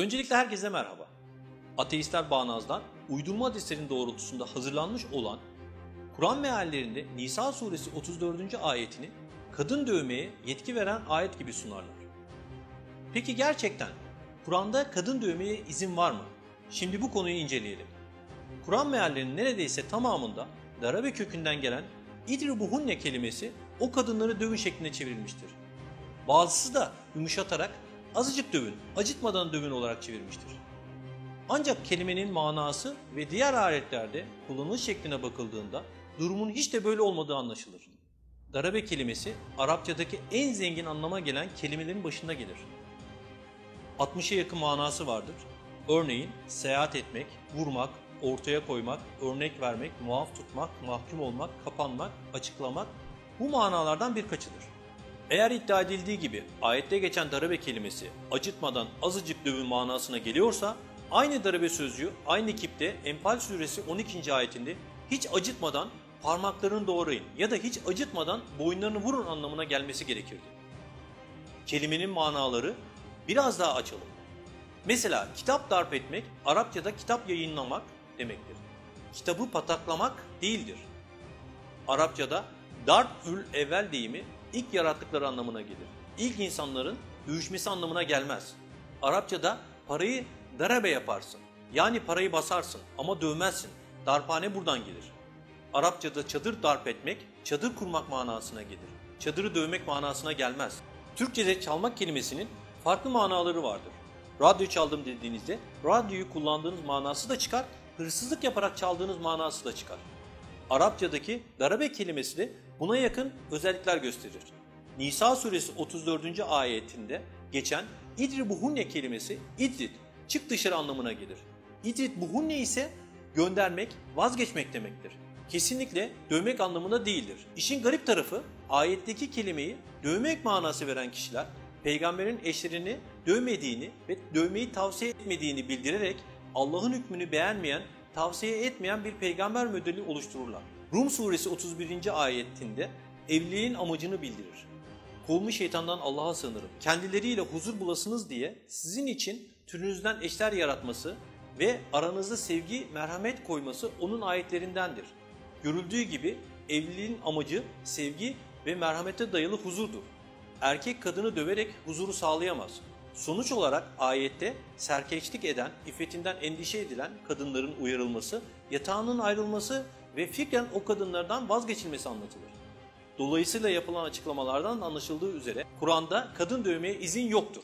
Öncelikle herkese merhaba. Ateistler Bağnaz'dan uydurma hadislerin doğrultusunda hazırlanmış olan Kur'an meallerinde Nisa suresi 34. ayetini kadın dövmeye yetki veren ayet gibi sunarlar. Peki gerçekten Kur'an'da kadın dövmeye izin var mı? Şimdi bu konuyu inceleyelim. Kur'an meallerinin neredeyse tamamında darabe kökünden gelen idribuhunne kelimesi o kadınları dövün şeklinde çevrilmiştir. Bazısı da yumuşatarak azıcık dövün, acıtmadan dövün olarak çevirmiştir. Ancak kelimenin manası ve diğer ayetlerde kullanılış şekline bakıldığında durumun hiç de böyle olmadığı anlaşılır. Darabe kelimesi Arapçadaki en zengin anlama gelen kelimelerin başında gelir. 60'a yakın manası vardır. Örneğin seyahat etmek, vurmak, ortaya koymak, örnek vermek, muaf tutmak, mahkum olmak, kapanmak, açıklamak bu manalardan birkaçıdır. Eğer iddia edildiği gibi ayette geçen darabe kelimesi acıtmadan azıcık dövün manasına geliyorsa aynı darabe sözcüğü aynı kipte Enfal suresi 12. ayetinde hiç acıtmadan parmaklarını doğrayın ya da hiç acıtmadan boyunlarını vurun anlamına gelmesi gerekirdi. Kelimenin manaları biraz daha açalım. Mesela kitap darp etmek Arapçada kitap yayınlamak demektir. Kitabı pataklamak değildir. Arapçada darp ül evvel deyimi ilk yarattıkları anlamına gelir. İlk insanların dövüşmesi anlamına gelmez. Arapçada parayı darabe yaparsın. Yani parayı basarsın ama dövmezsin. Darphane buradan gelir. Arapçada çadır darp etmek, çadır kurmak manasına gelir. Çadırı dövmek manasına gelmez. Türkçede çalmak kelimesinin farklı manaları vardır. Radyo çaldım dediğinizde radyoyu kullandığınız manası da çıkar, hırsızlık yaparak çaldığınız manası da çıkar. Arapçadaki darabe kelimesi de buna yakın özellikler gösterir. Nisa suresi 34. ayetinde geçen idribuhunne kelimesi idrit, çık dışarı anlamına gelir. İdrit buhunne ise göndermek, vazgeçmek demektir. Kesinlikle dövmek anlamında değildir. İşin garip tarafı ayetteki kelimeyi dövmek manası veren kişiler peygamberin eşlerini dövmediğini ve dövmeyi tavsiye etmediğini bildirerek Allah'ın hükmünü beğenmeyen, tavsiye etmeyen bir peygamber modeli oluştururlar. Rum suresi 31. ayetinde evliliğin amacını bildirir. Kovulmuş şeytandan Allah'a sığınırım. Kendileriyle huzur bulasınız diye sizin için türünüzden eşler yaratması ve aranızda sevgi, merhamet koyması onun ayetlerindendir. Görüldüğü gibi evliliğin amacı sevgi ve merhamete dayalı huzurdur. Erkek kadını döverek huzuru sağlayamaz. Sonuç olarak ayette serkeçlik eden, iffetinden endişe edilen kadınların uyarılması, yatağının ayrılması ve fikren o kadınlardan vazgeçilmesi anlatılır. Dolayısıyla yapılan açıklamalardan anlaşıldığı üzere Kur'an'da kadın dövmeye izin yoktur.